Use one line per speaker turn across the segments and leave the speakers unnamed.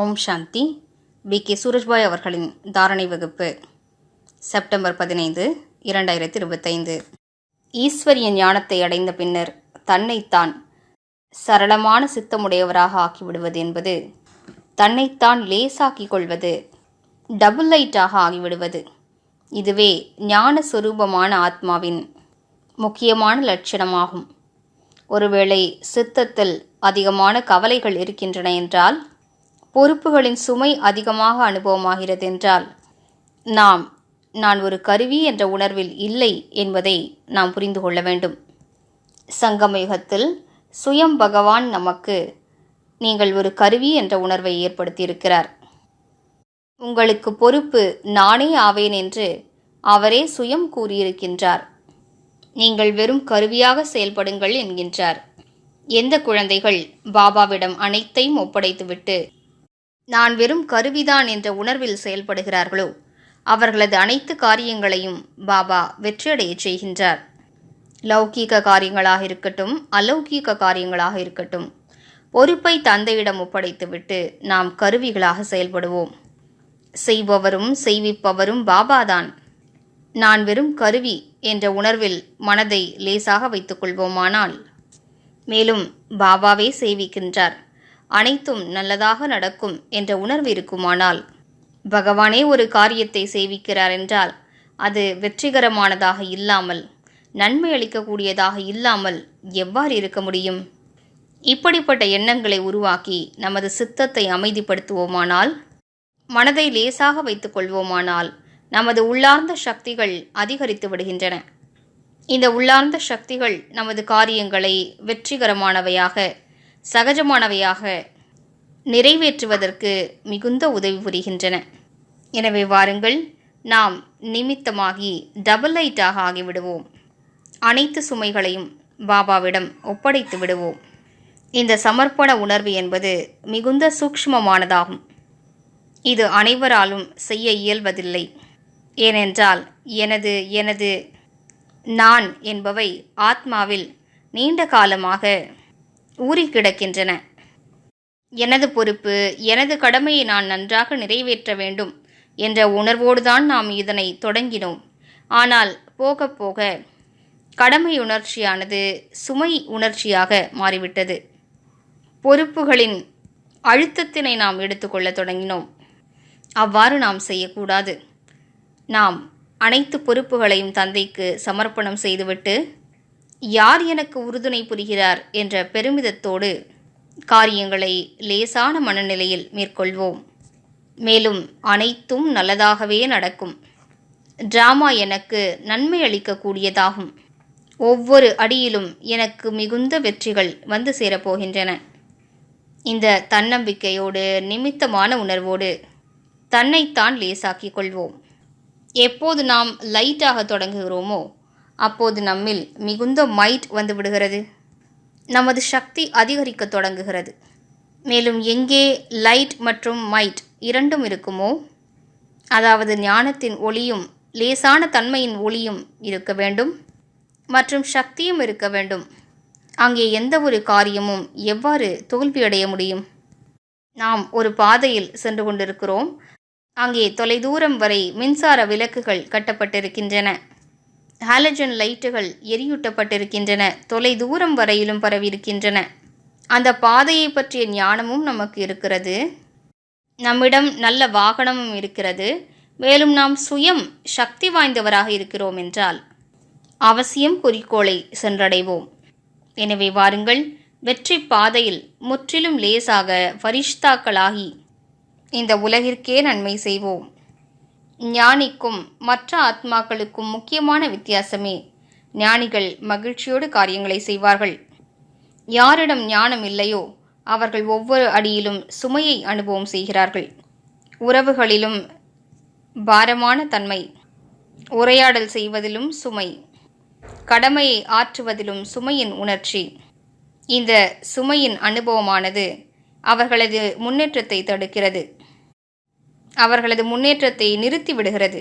Om Shanti. We. K. Surajbhai அவர்களின் தாரணை வகுப்பு செப்டம்பர் பதினைந்து இரண்டாயிரத்தி இருபத்தைந்து ஈஸ்வரிய ஞானத்தை அடைந்த பின்னர் தன்னைத்தான் சரளமான சித்தமுடையவராக ஆக்கிவிடுவது என்பது தன்னைத்தான் லேசாக்கிக் கொள்வது டபுள் லைட்டாக ஆகிவிடுவது இதுவே ஞான சொரூபமான ஆத்மாவின் முக்கியமான லட்சணமாகும். ஒருவேளை சித்தத்தில் அதிகமான கவலைகள் இருக்கின்றன என்றால் பொறுப்புகளின் சுமை அதிகமாக அனுபவமாகிறது என்றால் நாம் நான் ஒரு கருவி என்ற உணர்வில் இல்லை என்பதை நாம் புரிந்து கொள்ள வேண்டும். சங்கமயுகத்தில் சுயம் பகவான் நமக்கு நீங்கள் ஒரு கருவி என்ற உணர்வை ஏற்படுத்தியிருக்கிறார். உங்களுக்கு பொறுப்பு நானே ஆவேன் என்று அவரே சுயம் கூறியிருக்கின்றார். நீங்கள் வெறும் கருவியாக செயல்படுங்கள் என்கின்றார். எந்த குழந்தைகள் பாபாவிடம் அனைத்தையும் ஒப்படைத்துவிட்டு நான் வெறும் கருவிதான் என்ற உணர்வில் செயல்படுகிறார்களோ? அவர்களது அனைத்து காரியங்களையும் பாபா வெற்றியடையச் செய்கின்றார். லௌகீக காரியங்களாக இருக்கட்டும் அலௌகீக காரியங்களாக இருக்கட்டும் பொறுப்பை தந்தையிடம் ஒப்படைத்துவிட்டு நாம் கருவிகளாக செயல்படுவோம். செய்பவரும் செய்விப்பவரும் பாபாதான். நான் வெறும் கருவி என்ற உணர்வில் மனதை லேசாக வைத்துக்கொள்வோமானால் மேலும் பாபாவே செய்விக்கின்றார் அனைத்தும் நல்லதாக நடக்கும் என்ற உணர்வு இருக்குமானால் பகவானே ஒரு காரியத்தை செய்விக்கிறார் என்றால் அது வெற்றிகரமானதாக இல்லாமல் நன்மை அளிக்கக்கூடியதாக இல்லாமல் எவ்வாறு இருக்க முடியும்? இப்படிப்பட்ட எண்ணங்களை உருவாக்கி நமது சித்தத்தை அமைதிப்படுத்துவோமானால் மனதை லேசாக வைத்துக் கொள்வோமானால் நமது உள்ளார்ந்த சக்திகள் அதிகரித்து விடுகின்றன. இந்த உள்ளார்ந்த சக்திகள் நமது காரியங்களை வெற்றிகரமானவையாக சகஜமானவையாக நிறைவேற்றுவதற்கு மிகுந்த உதவி புரிகின்றன. எனவே வாருங்கள் நாம் நிமித்தமாகி டபுள் லைட்டாக ஆகிவிடுவோம். அனைத்து சுமைகளையும் பாபாவிடம் ஒப்படைத்து விடுவோம். இந்த சமர்ப்பண உணர்வு என்பது மிகுந்த சூக்ஷ்மமானதாகும். இது அனைவராலும் செய்ய இயல்வதில்லை. ஏனென்றால் எனது எனது நான் என்பவை ஆத்மாவில் நீண்ட காலமாக ஊறி கிடக்கின்றன. எனது பொறுப்பு எனது கடமையை நான் நன்றாக நிறைவேற்ற வேண்டும் என்ற உணர்வோடுதான் நாம் இதனை தொடங்கினோம். ஆனால் போக போக கடமை உணர்ச்சியானது சுமை உணர்ச்சியாக மாறிவிட்டது. பொறுப்புகளின் அழுத்தத்தினை நாம் எடுத்துக்கொள்ள தொடங்கினோம். அவ்வாறு நாம் செய்யக்கூடாது. நாம் அனைத்து பொறுப்புகளையும் தந்தைக்கு சமர்ப்பணம் செய்துவிட்டு யார் எனக்கு உறுதுணை புரிகிறார் என்ற பெருமிதத்தோடு காரியங்களை லேசான மனநிலையில் மேற்கொள்வோம். மேலும் அனைத்தும் நல்லதாகவே நடக்கும். டிராமா எனக்கு நன்மை அளிக்கக்கூடியதாகும். ஒவ்வொரு அடியிலும் எனக்கு மிகுந்த வெற்றிகள் வந்து சேரப்போகின்றன இந்த தன்னம்பிக்கையோடு நிமித்தமான உணர்வோடு தன்னைத்தான் லேசாக்கிக் கொள்வோம். எப்போது நாம் லைட்டாக தொடங்குகிறோமோ அப்போது நம்மில் மிகுந்த மைட் வந்து விடுகிறது. நமது சக்தி அதிகரிக்க தொடங்குகிறது. மேலும் எங்கே லைட் மற்றும் மைட் இரண்டும் இருக்குமோ அதாவது ஞானத்தின் ஒளியும் லேசான தன்மையின் ஒளியும் இருக்க வேண்டும் மற்றும் சக்தியும் இருக்க வேண்டும். அங்கே எந்த ஒரு காரியமும் எவ்வாறு தோல்வியடைய முடியும்? நாம் ஒரு பாதையில் சென்று கொண்டிருக்கிறோம். அங்கே தொலைதூரம் வரை மின்சார விளக்குகள் கட்டப்பட்டிருக்கின்றன. ஹாலஜன் லைட்டுகள் எரியூட்டப்பட்டிருக்கின்றன. தொலை தூரம் வரையிலும் பரவியிருக்கின்றன. அந்த பாதையை பற்றிய ஞானமும் நமக்கு இருக்கிறது. நம்மிடம் நல்ல வாகனமும் இருக்கிறது. மேலும் நாம் சுயம் சக்தி வாய்ந்தவராக இருக்கிறோம் என்றால் அவசியம் குறிக்கோளை சென்றடைவோம். எனவே வாருங்கள் வெற்றி பாதையில் முற்றிலும் லேசாக வரிஷ்தாக்களாகி இந்த உலகிற்கே நன்மை செய்வோம். ஞானிக்கும் மற்ற ஆத்மாக்களுக்கும் முக்கியமான வித்தியாசமே. ஞானிகள் மகிழ்ச்சியோடு காரியங்களை செய்வார்கள். யாரிடம் ஞானம் இல்லையோ அவர்கள் ஒவ்வொரு அடியிலும் சுமையை அனுபவம் செய்கிறார்கள். உறவுகளிலும் பாரமான தன்மை. உரையாடல் செய்வதிலும் சுமை. கடமையை ஆற்றுவதிலும் சுமையின் உணர்ச்சி. இந்த சுமையின் அனுபவமானது அவர்களது முன்னேற்றத்தை தடுக்கிறது. அவர்களது முன்னேற்றத்தை நிறுத்தி விடுகிறது.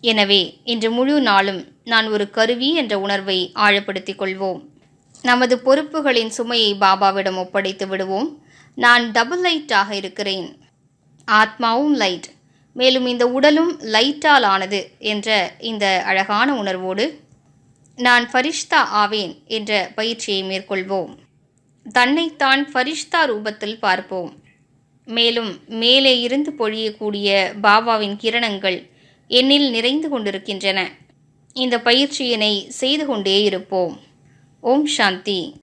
எனவே இன்று முழு நாளும் நான் ஒரு கருவி என்ற உணர்வை ஆழப்படுத்திக் கொள்வோம். நமது பொறுப்புகளின் சுமையை பாபாவிடம் ஒப்படைத்து விடுவோம். நான் டபுள் லைட்டாக இருக்கிறேன். ஆத்மாவும் லைட் மேலும் இந்த உடலும் லைட்டால் ஆனது என்ற இந்த அழகான உணர்வோடு நான் ஃபரிஷ்தா ஆவேன் என்ற பயிற்சியை மேற்கொள்வோம். தன்னைத்தான் ஃபரிஷ்தா ரூபத்தில் பார்ப்போம். மேலும் மேலே இருந்து பொழியக்கூடிய பாபாவின் கிரணங்கள் என்னில் நிறைந்து கொண்டிருக்கின்றன. இந்த பயிற்சியினை செய்து கொண்டே இருப்போம். ஓம் சாந்தி.